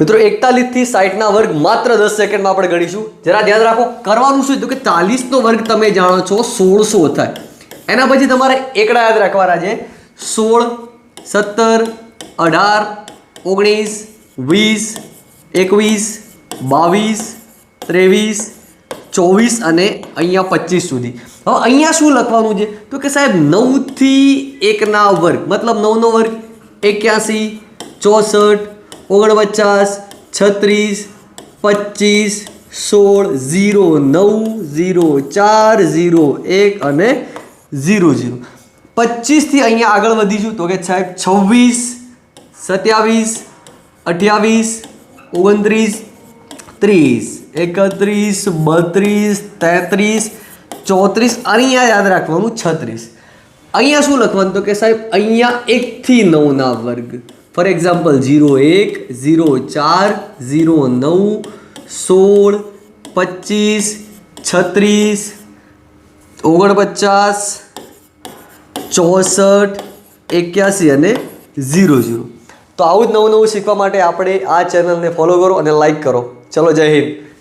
મિત્રો, એકતાલીસથી સાઠના વર્ગ માત્ર દસ સેકન્ડમાં આપણે ગણીશું. જરા ધ્યાન રાખો, કરવાનું શું તો કે ચાલીસનો વર્ગ તમે જાણો છો, સોળસો થાય એના પછી તમારે એકડા યાદ રાખવાના છે. સોળ, સત્તર, અઢાર, ઓગણીસ, વીસ, એકવીસ, બાવીસ, ત્રેવીસ, ચોવીસ અને અહીંયા પચીસ સુધી. હવે અહીંયા શું લખવાનું છે? તો કે સાહેબ, નવથી એકના વર્ગ, મતલબ નવનો વર્ગ એક્યાસી, ચોસઠ ઓગણપચાસ, છત્રીસ, પચીસ, સોળ, ઝીરો, નવ, ઝીરો, ચાર, ઝીરો, એક અને ઝીરો ઝીરો. પચીસથી અહીંયા આગળ વધીશું તો કે સાહેબ છવ્વીસ, સત્યાવીસ, અઠ્યાવીસ, ઓગણત્રીસ, ત્રીસ, એકત્રીસ, બત્રીસ, તેત્રીસ, ચોત્રીસ, અહીંયા યાદ રાખવાનું, છત્રીસ. અહીંયા શું લખવાનું તો કે સાહેબ, અહીંયા એકથી નવના વર્ગ. ફોર એક્ઝામ્પલ, ઝીરો એક, ઝીરો ચાર, ઝીરો નવ, સોળ, પચીસ, છત્રીસ, ઓગણપચાસ, ચોસઠ, એક્યાસી અને ઝીરો ઝીરો. તો આવું જ નવું નવું શીખવા માટે આપણે આ ચેનલને ફોલો કરો અને લાઈક કરો. ચલો, જય હિન્દ.